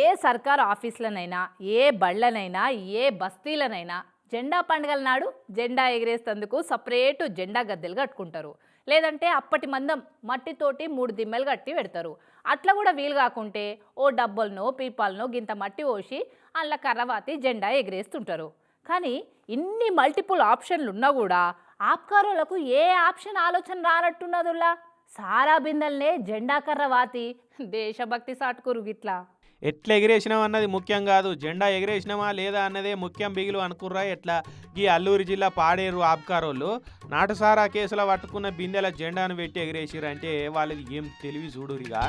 ఏ సర్కార్ ఆఫీసులనైనా ఏ బళ్ళనైనా ఏ బస్తీలనైనా జెండా పండుగల నాడు జెండా ఎగిరేస్తేందుకు సపరేటు జెండా గద్దెలు కట్టుకుంటారు. లేదంటే అప్పటి మందం మట్టితోటి మూడు దిమ్మెలు కట్టి పెడతారు. అట్లా కూడా వీలు కాకుంటే ఓ డబ్బులనో పీపాలనో గింత మట్టి పోసి అందులో కర్రవాతి జెండా ఎగిరేస్తుంటారు. కానీ ఇన్ని మల్టిపుల్ ఆప్షన్లు ఉన్నా కూడా ఆప్కారోలకు ఏ ఆప్షన్ ఆలోచన రానట్టున్నదుల్లా సారా బిందెల్నే జెండా కర్ర వాతి దేశభక్తి సాటుకురు గిట్లా. ఎట్లా ఎగిరేసినాం అన్నది ముఖ్యం కాదు. జెండా ఎగిరేసినామా లేదా అన్నదే ముఖ్యం బిగులు అనుకుర్రా ఎట్లా? ఈ అల్లూరు జిల్లా పాడేరు ఆబ్కారోళ్ళు నాటుసారా కేసులో పట్టుకున్న బిందెల జెండాను పెట్టి ఎగిరేసిరంటే వాళ్ళది ఏం తెలివి చూడురిగా?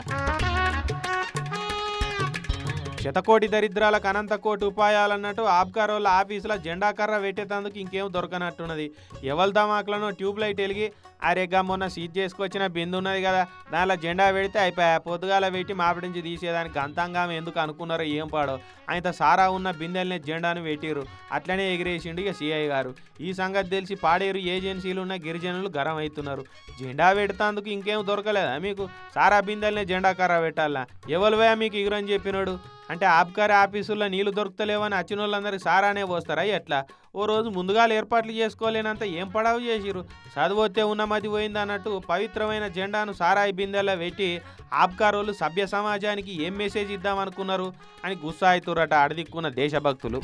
శతకోటి దరిద్రాలకు అనంత కోటి ఉపాయాలన్నట్టు ఆబ్కారోళ్ళ ఆఫీసులో జెండా కర్ర పెట్టేటందుకు ఇంకేం దొరకనట్టున్నది. ఎవరి దమాకులను ట్యూబ్ లైట్ వెలిగి అరేగా మొన్న సీజ్ చేసుకొచ్చిన బిందు ఉన్నది కదా దానిలో జెండా పెడితే అయిపోయా పొద్దుగాల పెట్టి మాపిడి నుంచి తీసేదానికి గంతంగా ఎందుకు అనుకున్నారో ఏం పాడో? ఆయన సారా ఉన్న బిందెల్ని జెండాను పెట్టిరు అట్లనే ఎగిరేసిండు ఇక సిఐ గారు. ఈ సంగతి తెలిసి పాడేరు ఏజెన్సీలు ఉన్న గిరిజనులు గరం అవుతున్నారు జెండా పెడతాందుకు ఇంకేం దొరకలేదా మీకు? సారా బిందెల్ని జెండా కర్ర పెట్టాలా ఎవరు మీకు ఎగురని చెప్పినాడు? అంటే ఆబ్కారీ ఆఫీసుల్లో నీళ్ళు దొరుకుతలేవని వచ్చిన వాళ్ళందరికీ సారానే పోస్తారా? ఎట్లా? ఓ రోజు ముందుగా ఏర్పాట్లు చేసుకోలేనంత ఏం పడావు చేసిరు చదువొత్తే ఉన్నమది పోయింది అన్నట్టు పవిత్రమైన జెండాను సారాయి బిందెల్లో పెట్టి ఆబ్కారోళ్ళు సభ్య సమాజానికి ఏం మెసేజ్ ఇద్దామనుకున్నారు? అని గుస్సా అవుతురట అడదిక్కున్న దేశభక్తులు.